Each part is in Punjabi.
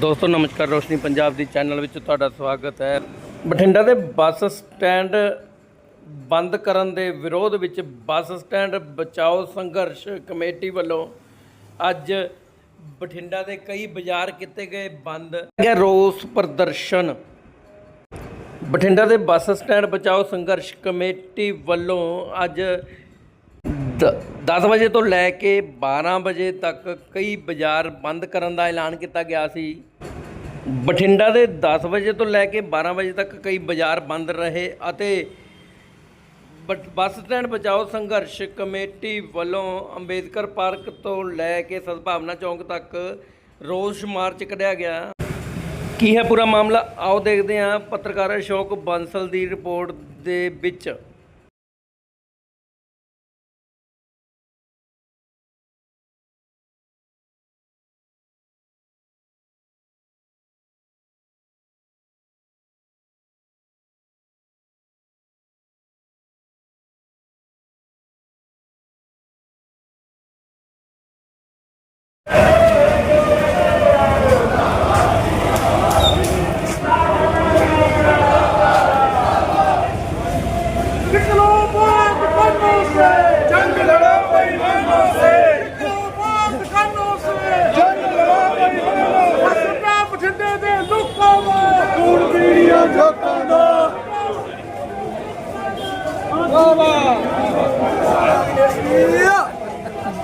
ਦੋਸਤੋ, ਨਮਸਕਾਰ ਰੋਸ਼ਨੀ ਪੰਜਾਬ ਦੀ ਚੈਨਲ ਵਿੱਚ ਤੁਹਾਡਾ ਸਵਾਗਤ ਹੈ। ਬਠਿੰਡਾ ਦੇ ਬੱਸ ਸਟੈਂਡ ਬੰਦ ਕਰਨ ਦੇ ਵਿਰੋਧ ਵਿੱਚ ਬੱਸ ਸਟੈਂਡ ਬਚਾਓ ਸੰਘਰਸ਼ ਕਮੇਟੀ ਵੱਲੋਂ ਅੱਜ ਬਠਿੰਡਾ ਦੇ ਕਈ ਬਾਜ਼ਾਰ ਕੀਤੇ ਗਏ ਬੰਦ। ਗਿਆ ਰੋਸ ਪ੍ਰਦਰਸ਼ਨ। ਬਠਿੰਡਾ ਦੇ ਬੱਸ ਸਟੈਂਡ ਬਚਾਓ ਸੰਘਰਸ਼ ਕਮੇਟੀ ਵੱਲੋਂ ਅੱਜ 10 ਵਜੇ ਤੋਂ ਲੈ ਕੇ 12 ਵਜੇ ਤੱਕ ਕਈ ਬਾਜ਼ਾਰ ਬੰਦ ਕਰਨ ਦਾ ਐਲਾਨ ਕੀਤਾ ਗਿਆ ਸੀ। ਬਠਿੰਡਾ ਦੇ 10 ਵਜੇ ਤੋਂ ਲੈ ਕੇ 12 ਵਜੇ ਤੱਕ ਕਈ ਬਾਜ਼ਾਰ ਬੰਦ ਰਹੇ ਅਤੇ ਬਟ- ਬੱਸ ਸਟੈਂਡ ਬਚਾਓ ਸੰਘਰਸ਼ ਕਮੇਟੀ ਵੱਲੋਂ ਅੰਬੇਦਕਰ ਪਾਰਕ ਤੋਂ ਲੈ ਕੇ ਸਦਭਾਵਨਾ ਚੌਂਕ ਤੱਕ ਰੋਸ ਮਾਰਚ ਕੱਢਿਆ ਗਿਆ। ਕੀ ਹੈ ਪੂਰਾ ਮਾਮਲਾ? ਆਓ ਦੇਖਦੇ ਹਾਂ ਪੱਤਰਕਾਰ ਅਸ਼ੋਕ ਬਾਂਸਲ ਦੀ ਰਿਪੋਰਟ ਦੇ ਵਿੱਚ।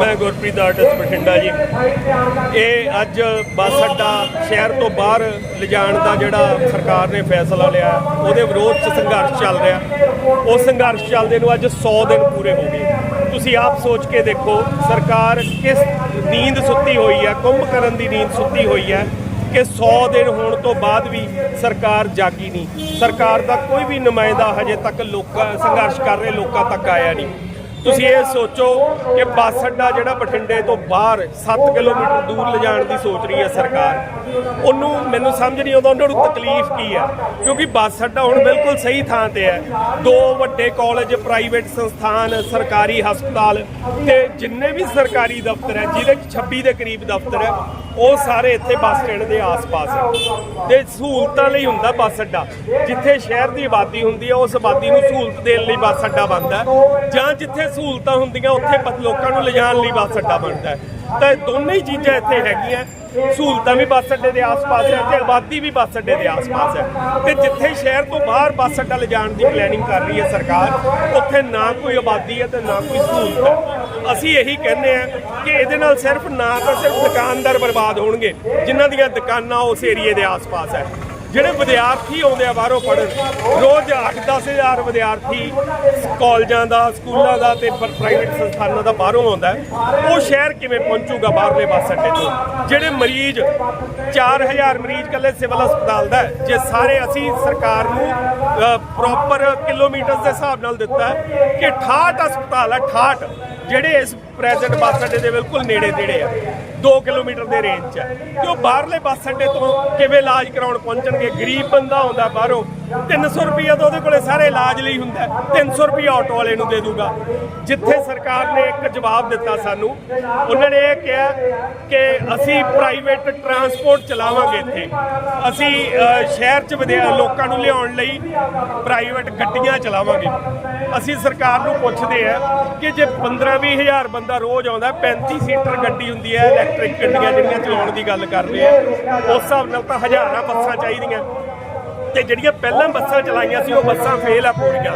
ਮੈਂ ਗੁਰਪ੍ਰੀਤ ਆਰਟਿਸਟ ਬਠਿੰਡਾ ਜੀ। ਇਹ ਅੱਜ ਬੱਸ ਅੱਡਾ ਸ਼ਹਿਰ ਤੋਂ ਬਾਹਰ ਲਿਜਾਣ ਦਾ ਜਿਹੜਾ ਸਰਕਾਰ ਨੇ ਫੈਸਲਾ ਲਿਆ, ਉਹਦੇ ਵਿਰੋਧ 'ਚ ਸੰਘਰਸ਼ ਚੱਲ ਰਿਹਾ। ਉਹ ਸੰਘਰਸ਼ ਚੱਲਦੇ ਨੂੰ ਅੱਜ 100 ਦਿਨ ਪੂਰੇ ਹੋ ਗਏ। ਤੁਸੀਂ ਆਪ ਸੋਚ ਕੇ ਦੇਖੋ, ਸਰਕਾਰ ਕਿਸ ਨੀਂਦ ਸੁੱਤੀ ਹੋਈ ਹੈ, ਕੁੰਭ ਕਰਨ ਦੀ ਨੀਂਦ ਸੁੱਤੀ ਹੋਈ ਹੈ ਕਿ 100 ਦਿਨ ਹੋਣ ਤੋਂ ਬਾਅਦ ਵੀ ਸਰਕਾਰ ਜਾਗੀ ਨਹੀਂ। ਸਰਕਾਰ ਦਾ ਕੋਈ ਵੀ ਨੁਮਾਇੰਦਾ ਹਜੇ ਤੱਕ ਲੋਕਾਂ, ਸੰਘਰਸ਼ ਕਰ ਰਹੇ ਲੋਕਾਂ ਤੱਕ ਆਇਆ ਨਹੀਂ। ਤੁਸੀਂ ਇਹ ਸੋਚੋ ਕਿ ਬੱਸ ਅੱਡਾ ਜਿਹੜਾ ਬਠਿੰਡੇ ਤੋਂ ਬਾਹਰ 7 ਕਿਲੋਮੀਟਰ ਦੂਰ ਲਿਜਾਣ ਦੀ ਸੋਚ ਰਹੀ ਹੈ ਸਰਕਾਰ, ਉਹਨੂੰ ਮੈਨੂੰ ਸਮਝ ਨਹੀਂ ਆਉਂਦਾ, ਉਹਨਾਂ ਨੂੰ ਤਕਲੀਫ ਕੀ ਹੈ? ਕਿਉਂਕਿ ਬੱਸ ਅੱਡਾ ਹੁਣ ਬਿਲਕੁਲ ਸਹੀ ਥਾਂ ਤੇ ਹੈ। ਦੋ ਵੱਡੇ ਕਾਲਜ, ਪ੍ਰਾਈਵੇਟ ਸੰਸਥਾਨ, ਸਰਕਾਰੀ ਹਸਪਤਾਲ ਤੇ ਜਿੰਨੇ ਵੀ ਸਰਕਾਰੀ ਦਫ਼ਤਰ ਹੈ, ਜਿਹਦੇ 'ਚ 26 ਦੇ ਕਰੀਬ ਦਫ਼ਤਰ ਹੈ, ਉਹ ਸਾਰੇ ਇੱਥੇ ਬੱਸ ਸਟੈਂਡ ਦੇ ਆਸ-ਪਾਸ ਹੈ। ਤੇ ਸਹੂਲਤਾਂ ਲਈ ਹੁੰਦਾ ਬੱਸ ਅੱਡਾ। ਜਿੱਥੇ ਸ਼ਹਿਰ ਦੀ ਆਬਾਦੀ ਹੁੰਦੀ ਹੈ, ਉਸ ਆਬਾਦੀ ਨੂੰ ਸਹੂਲਤ ਦੇਣ ਲਈ ਬੱਸ ਅੱਡਾ ਬਣਦਾ ਜਾਂ ਜਿੱਥੇ ਸਹੂਲਤਾਂ ਹੁੰਦੀਆਂ, ਉੱਥੇ ਲੋਕਾਂ ਨੂੰ ਲਿਜਾਣ ਲਈ ਬੱਸ ਅੱਡਾ ਬਣਦਾ ਹੈ। ਤਾਂ ਇਹ ਦੋਨੇ ਹੀ ਚੀਜ਼ਾਂ ਇੱਥੇ ਹੈਗੀਆਂ। ਸਹੂਲਤਾਂ ਵੀ ਬੱਸ ਅੱਡੇ ਦੇ ਆਸ-ਪਾਸ ਹੈ ਤੇ ਆਬਾਦੀ ਵੀ ਬੱਸ ਅੱਡੇ ਦੇ ਆਸ-ਪਾਸ ਹੈ। ਤੇ ਜਿੱਥੇ ਸ਼ਹਿਰ ਤੋਂ ਬਾਹਰ ਬੱਸ ਅੱਡਾ ਲਿਜਾਣ ਦੀ ਪਲੈਨਿੰਗ ਕਰ ਰਹੀ ਹੈ ਸਰਕਾਰ, ਉੱਥੇ ਨਾ ਕੋਈ ਆਬਾਦੀ ਹੈ ਤੇ ਨਾ ਕੋਈ ਸਹੂਲਤ ਹੈ। ਅਸੀਂ ਇਹੀ ਕਹਿੰਦੇ ਆ ਕਿ ਇਹਦੇ ਨਾਲ ਸਿਰਫ ਨਾ ਤਾਂ ਸਿਰਫ ਦੁਕਾਨਦਾਰ ਬਰਬਾਦ ਹੋਣਗੇ, ਜਿਨ੍ਹਾਂ ਦੀਆਂ ਦੁਕਾਨਾਂ ਉਸ ਏਰੀਏ ਦੇ ਆਸ-ਪਾਸ ਹੈ। ਜਿਹੜੇ ਵਿਦਿਆਰਥੀ ਆਉਂਦੇ ਆ ਬਾਹਰੋਂ ਪੜ੍ਹਨ, ਰੋਜ਼ 8-10 ਹਜ਼ਾਰ ਵਿਦਿਆਰਥੀ ਕਾਲਜਾਂ ਦਾ, ਸਕੂਲਾਂ ਦਾ ਤੇ ਪ੍ਰਾਈਵੇਟ ਸੰਸਥਾਨਾਂ ਦਾ ਬਾਹਰੋਂ ਆਉਂਦਾ ਉਹ ਸ਼ਹਿਰ ਕਿਵੇਂ ਪਹੁੰਚੂਗਾ ਬਾਹਰਲੇ ਬੱਸ ਅੱਡੇ ਤੋਂ? ਜਿਹੜੇ ਮਰੀਜ਼ 4000 ਮਰੀਜ਼ ਕੱਲੇ ਸਿਵਲ ਹਸਪਤਾਲ ਦਾ ਜੇ ਸਾਰੇ ਅਸੀਂ ਸਰਕਾਰ ਨੂੰ ਪ੍ਰੋਪਰ ਕਿਲੋਮੀਟਰਸ ਦੇ ਹਿਸਾਬ ਨਾਲ ਦਿੱਤਾ ਕਿ 68 ਹਸਪਤਾਲ ਹੈ 68 ਜਿਹੜੇ ਇਸ ਪ੍ਰੈਜ਼ੈਂਟ ਬੱਸ ਅੱਡੇ ਦੇ ਬਿਲਕੁਲ ਨੇੜੇ ਤੇੜੇ ਆ 2 ਕਿਲੋਮੀਟਰ ਦੇ ਰੇਂਜ 'ਚ ਹੈ ਤੇ ਉਹ ਬਾਹਰਲੇ ਬੱਸ ਅੱਡੇ ਤੋਂ ਕਿਵੇਂ ਇਲਾਜ ਕਰਾਉਣ ਪਹੁੰਚਣਗੇ? ਗਰੀਬ ਬੰਦਾ ਆਉਂਦਾ ਬਾਹਰੋਂ 300 ਰੁਪਈਆ ਤਾਂ ਉਹਦੇ ਕੋਲੇ ਸਾਰੇ ਇਲਾਜ ਲਈ ਹੁੰਦਾ ਹੈ। 300 ਰੁਪਈਆ ਆਟੋ ਵਾਲੇ ਨੂੰ ਦੇ ਦੂਗਾ। ਜਿੱਥੇ ਸਰਕਾਰ ਨੇ ਇੱਕ ਜਵਾਬ ਦਿੱਤਾ ਸਾਨੂੰ, ਉਹਨਾਂ ਨੇ ਇਹ ਕਿਹਾ ਕਿ ਅਸੀਂ ਪ੍ਰਾਈਵੇਟ ਟਰਾਂਸਪੋਰਟ ਚਲਾਵਾਂਗੇ ਇੱਥੇ। ਅਸੀਂ ਸ਼ਹਿਰ 'ਚ ਵਿਦਿਆ ਲੋਕਾਂ ਨੂੰ ਲਿਆਉਣ ਲਈ ਪ੍ਰਾਈਵੇਟ ਗੱਡੀਆਂ ਚਲਾਵਾਂਗੇ। ਅਸੀਂ ਸਰਕਾਰ ਨੂੰ ਪੁੱਛਦੇ ਆ ਕਿ ਜੇ 15-20 ਹਜ਼ਾਰ ਬੰਦਾ ਰੋਜ਼ ਆਉਂਦਾ 35 ਸੀਟਰ ਗੱਡੀ ਹੁੰਦੀ ਹੈ ਇਲੈਕਟ੍ਰਿਕ ਗੱਡੀਆਂ ਜਿਹੜੀਆਂ ਚਲਾਉਣ ਦੀ ਗੱਲ ਕਰਦੇ ਆ, ਉਸ ਹਿਸਾਬ ਨਾਲ ਤਾਂ ਹਜ਼ਾਰਾਂ ਬੱਸਾਂ ਚਾਹੀਦੀਆਂ। ਤੇ ਜਿਹੜੀਆਂ ਪਹਿਲਾਂ ਬੱਸਾਂ ਚਲਾਈਆਂ ਸੀ, ਉਹ ਬੱਸਾਂ ਫੇਲ ਆ ਪੂਰੀਆਂ।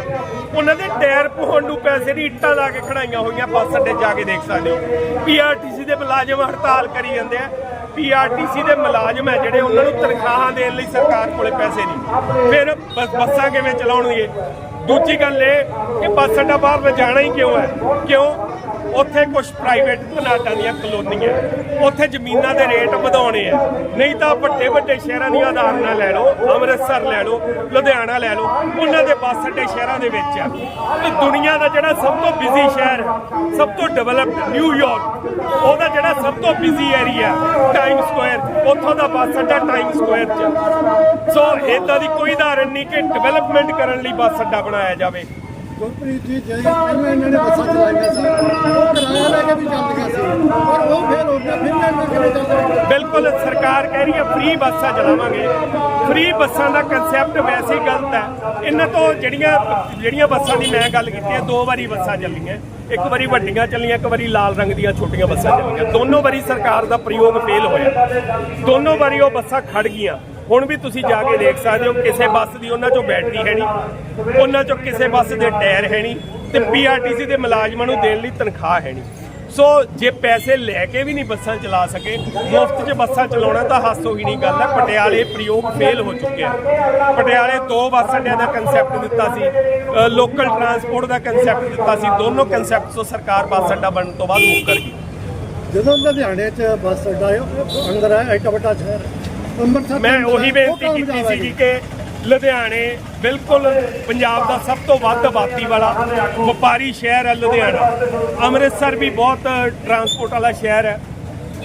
ਉਹਨਾਂ ਦੇ ਟਾਇਰ ਪਵਾਉਣ ਨੂੰ ਪੈਸੇ ਦੀ ਇੱਟਾਂ ਲਾ ਕੇ ਖੜਾਈਆਂ ਹੋਈਆਂ, ਬੱਸ ਅੱਡੇ ਜਾ ਕੇ ਦੇਖ ਸਕਦੇ ਹੋ। ਪੀਆਰਟੀਸੀ ਦੇ ਮੁਲਾਜ਼ਮ ਹੜਤਾਲ ਕਰੀ ਜਾਂਦੇ ਆ। ਪੀਆਰਟੀਸੀ ਦੇ ਮੁਲਾਜ਼ਮ ਹੈ ਜਿਹੜੇ, ਉਹਨਾਂ ਨੂੰ ਤਨਖਾਹਾਂ ਦੇਣ ਲਈ ਸਰਕਾਰ ਕੋਲੇ ਪੈਸੇ ਨਹੀਂ। ਫਿਰ ਬ- ਬੱਸਾਂ ਕਿਵੇਂ ਚਲਾਉਣਗੇ ਦੂਜੀ ਗੱਲ ਇਹ ਕਿ ਬੱਸ ਅੱਡਾ ਬਾਹਰ ਲਿਜਾਣਾ ਹੀ ਕਿਉਂ ਹੈ? ਕਿਉਂ? ਉੱਥੇ ਕੁਝ ਪ੍ਰਾਈਵੇਟ ਪਲਾਟਾਂ ਦੀਆਂ ਕਲੋਨੀਆਂ ਉੱਥੇ ਜ਼ਮੀਨਾਂ ਦੇ ਰੇਟ ਵਧਾਉਣੇ ਆ। ਨਹੀਂ ਤਾਂ ਵੱਡੇ ਵੱਡੇ ਸ਼ਹਿਰਾਂ ਦੀਆਂ ਉਦਾਹਰਨਾਂ ਲੈ ਲਓ, ਅੰਮ੍ਰਿਤਸਰ ਲੈ ਲਓ, ਲੁਧਿਆਣਾ ਲੈ ਲਓ, ਉਹਨਾਂ ਦੇ ਬੱਸ ਅੱਡੇ ਸ਼ਹਿਰਾਂ ਦੇ ਵਿੱਚ ਆ। ਤੇ ਦੁਨੀਆ ਦਾ ਜਿਹੜਾ ਸਭ ਤੋਂ ਬਿਜ਼ੀ ਸ਼ਹਿਰ ਸਭ ਤੋਂ ਡਿਵੈਲਪਡ ਨਿਊਯਾਰਕ ਉਹਦਾ ਜਿਹੜਾ ਸਭ ਤੋਂ ਬਿਜ਼ੀ ਏਰੀਆ ਟਾਈਮ ਸਕੁਆਇਰ ਉੱਥੋਂ ਦਾ ਬੱਸ ਅੱਡਾ ਟਾਈਮ ਸਕੁਆਇਰ 'ਚ। ਸੋ ਇਦਾਂ ਦੀ ਕੋਈ ਉਦਾਹਰਨ ਨਹੀਂ ਕਿ ਡਿਵੈਲਪਮੈਂਟ ਕਰਨ ਲਈ ਬੱਸ ਅੱਡਾ ਬਣਾਇਆ ਜਾਵੇ। ਗੁਰਪ੍ਰੀਤ ਜੀ ਜਿਹੜੇ ਪਹਿਲਾਂ ਇਹਨਾਂ ਨੇ ਬੱਸਾਂ ਚਲਾਈਆਂ ਸੀ। ਉਹ ਕਿਰਾਇਆ ਲੈ ਕੇ ਵੀ ਚੱਲਦੀਆਂ ਸੀ। ਪਰ ਉਹ ਫੇਲ ਹੋ ਗਿਆ, ਫਿਰ ਇਹਨਾਂ ਕਿਵੇਂ ਚੱਲਦਾ ਬਿਲਕੁਲ, ਸਰਕਾਰ ਕਹਿ ਰਹੀ ਹੈ ਫ੍ਰੀ ਬੱਸਾਂ ਚਲਾਵਾਂਗੇ। ਫ੍ਰੀ ਬੱਸਾਂ ਦਾ ਕਨਸੈਪਟ ਵੈਸੇ ਹੀ ਗਲਤ ਹੈ। ਇਹਨਾਂ ਤੋਂ ਜਿਹੜੀਆਂ ਜਿਹੜੀਆਂ ਬੱਸਾਂ ਦੀ ਮੈਂ ਗੱਲ ਕੀਤੀ ਹੈ, ਦੋ ਵਾਰੀ ਬੱਸਾਂ ਚੱਲੀਆਂ। ਇੱਕ ਵਾਰੀ ਵੱਡੀਆਂ ਚੱਲੀਆਂ, ਇੱਕ ਵਾਰੀ ਲਾਲ ਰੰਗ ਦੀਆਂ ਛੋਟੀਆਂ ਬੱਸਾਂ ਚੱਲੀਆਂ। ਦੋਨੋਂ ਵਾਰੀ ਸਰਕਾਰ ਦਾ ਪ੍ਰਯੋਗ ਫੇਲ ਹੋਇਆ। ਦੋਨੋਂ ਵਾਰੀ ਉਹ ਬੱਸਾਂ ਖੜ ਗਈਆਂ। ਹੁਣ ਵੀ ਤੁਸੀਂ ਜਾ ਕੇ ਦੇਖ ਸਕਦੇ ਹੋ, ਕਿਸੇ ਬੱਸ ਦੀ ਉਹਨਾਂ ਚੋਂ ਬੈਟਰੀ ਹੈ ਨਹੀਂ, ਉਹਨਾਂ ਚੋਂ ਕਿਸੇ ਬੱਸ ਦੇ ਟਾਇਰ ਹੈ ਨਹੀਂ ਤੇ ਪੀਆਰਟੀਸੀ ਦੇ ਮੁਲਾਜ਼ਮਾਂ ਨੂੰ ਦੇਣ ਲਈ ਤਨਖਾਹ ਹੈ ਨਹੀਂ। ਸੋ ਜੇ ਪੈਸੇ ਲੈ ਕੇ ਵੀ ਨਹੀਂ ਬੱਸਾਂ ਚਲਾ ਸਕੇ, ਮੁਫਤ 'ਚ ਬੱਸਾਂ ਚਲਾਉਣਾ ਤਾਂ ਹਾਸੋ ਹੀ ਨਹੀਂ ਗੱਲ ਹੈ, ਪਟਿਆਲੇ ਪ੍ਰਯੋਗ ਫੇਲ ਹੋ ਚੁੱਕਿਆ ਪਟਿਆਲੇ ਦੋ ਬੱਸ ਅੱਡਿਆਂ ਦਾ ਕਨਸੈਪਟ ਦਿੱਤਾ ਸੀ ਲੋਕਲ ਟਰਾਂਸਪੋਰਟ ਦਾ ਕਨਸੈਪਟ ਦਿੱਤਾ ਸੀ, ਦੋਨੋਂ ਕਨਸੈਪਟ ਤੋਂ ਸਰਕਾਰ ਬੱਸ ਅੱਡਾ ਬਣਨ ਤੋਂ ਬਾਅਦ ਮੁੱਕਰ ਗਈ। ਜਦੋਂ ਲੁਧਿਆਣੇ 'ਚ ਬੱਸ ਅੱਡਾ ਅੰਦਰ ਹੈ ਐਡਾ ਵੱਡਾ ਸ਼ਹਿਰ ਅੰਮ੍ਰਿਤਸਰ ਮੈਂ ਉਹੀ ਬੇਨਤੀ ਕੀਤੀ ਸੀ ਜੀ। ਕਿ ਲੁਧਿਆਣੇ ਬਿਲਕੁਲ ਪੰਜਾਬ ਦਾ ਸਭ ਤੋਂ ਵੱਧ ਆਬਾਦੀ ਵਾਲਾ ਵਪਾਰੀ ਸ਼ਹਿਰ ਹੈ ਲੁਧਿਆਣਾ। ਅੰਮ੍ਰਿਤਸਰ ਵੀ ਬਹੁਤ ਟਰਾਂਸਪੋਰਟ ਵਾਲਾ ਸ਼ਹਿਰ ਹੈ।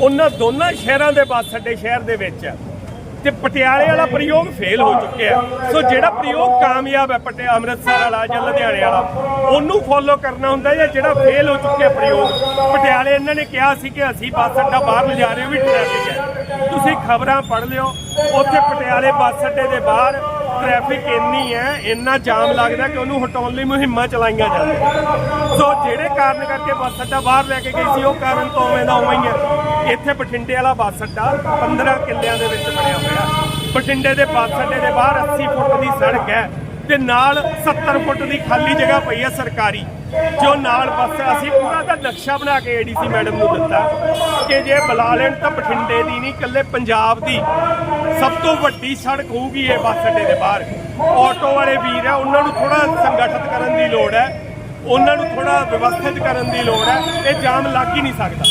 ਉਹਨਾਂ ਦੋਨਾਂ ਸ਼ਹਿਰਾਂ ਦੇ ਬੱਸ ਅੱਡੇ ਸ਼ਹਿਰ ਦੇ ਵਿੱਚ ਹੈ। ਤੇ ਪਟਿਆਲੇ ਵਾਲਾ ਪ੍ਰਯੋਗ ਫੇਲ ਹੋ ਚੁੱਕਿਆ ਸੋ ਜਿਹੜਾ ਪ੍ਰਯੋਗ ਕਾਮਯਾਬ ਹੈ ਪਟਿਆ ਅੰਮ੍ਰਿਤਸਰ ਵਾਲਾ ਜਾਂ ਲੁਧਿਆਣੇ ਵਾਲਾ ਉਹਨੂੰ ਫੋਲੋ ਕਰਨਾ ਹੁੰਦਾ ਜਾਂ ਜਿਹੜਾ ਫੇਲ ਹੋ ਚੁੱਕਿਆ ਪ੍ਰਯੋਗ? ਪਟਿਆਲੇ ਇਹਨਾਂ ਨੇ ਕਿਹਾ ਸੀ ਕਿ ਅਸੀਂ ਬੱਸ ਅੱਡਾ ਬਾਹਰ ਲਿਜਾ ਰਹੇ ਹਾਂ ਵੀ ਟ੍ਰੈਫਿਕ ਹੈ। ਤੁਸੀਂ ਖਬਰਾਂ ਪੜ੍ਹ ਲਿਓ। ਉੱਥੇ ਪਟਿਆਲੇ ਬੱਸ ਅੱਡੇ ਦੇ ਬਾਹਰ ਟ੍ਰੈਫਿਕ ਇੰਨੀ ਹੈ, ਇੰਨਾ ਜਾਮ ਲੱਗਦਾ ਕਿ ਉਹਨੂੰ ਹਟਾਉਣ ਲਈ ਮੁਹਿੰਮਾਂ ਚਲਾਈਆਂ ਜਾਂਦੀਆਂ। ਸੋ ਜਿਹੜੇ ਕਾਰਨ ਕਰਕੇ ਬੱਸ ਅੱਡਾ ਬਾਹਰ ਲੈ ਕੇ ਗਈ ਸੀ, ਉਹ ਕਾਰਨ ਤੋਂ ਉਵੇਂ ਦਾ ਉਵੇਂ ਹੀ ਹੈ। ਇੱਥੇ ਬਠਿੰਡੇ ਵਾਲਾ ਬੱਸ ਅੱਡਾ 15 ਕਿੱਲਿਆਂ ਦੇ ਵਿੱਚ ਬਣਿਆ ਹੋਇਆ। ਬਠਿੰਡੇ ਦੇ ਬੱਸ ਅੱਡੇ ਦੇ ਬਾਹਰ 80 ਫੁੱਟ ਦੀ ਸੜਕ ਹੈ ਤੇ ਨਾਲ 70 ਫੁੱਟ ਦੀ ਖਾਲੀ ਜਗ੍ਹਾ ਪਈ ਹੈ ਸਰਕਾਰੀ, ਜੋ ਨਾਲ ਬੱਸ ਅਸੀਂ ਪੂਰਾ ਦਾ ਨਕਸ਼ਾ ਬਣਾ ਕੇ ਏਡੀਸੀ ਮੈਡਮ ਨੂੰ ਦਿੱਤਾ ਕਿ ਜੇ ਬੁਲਾ ਲੈਣ ਤਾਂ ਬਠਿੰਡੇ ਦੀ ਨਹੀਂ ਇਕੱਲੇ ਪੰਜਾਬ ਦੀ ਸਭ ਤੋਂ ਵੱਡੀ ਸੜਕ ਹੋਊਗੀ ਇਹ ਬੱਸ ਅੱਡੇ ਦੇ ਬਾਹਰ। ਆਟੋ ਵਾਲੇ ਵੀਰ ਆ, ਉਹਨਾਂ ਨੂੰ ਥੋੜਾ ਸੰਗਠਿਤ ਕਰਨ ਦੀ ਲੋੜ ਹੈ। ਉਹਨਾਂ ਨੂੰ ਥੋੜਾ ਵਿਵਸਥਿਤ ਕਰਨ ਦੀ ਲੋੜ ਹੈ। ਇਹ ਜਾਮ ਲੱਗ ਹੀ ਨਹੀਂ ਸਕਦਾ।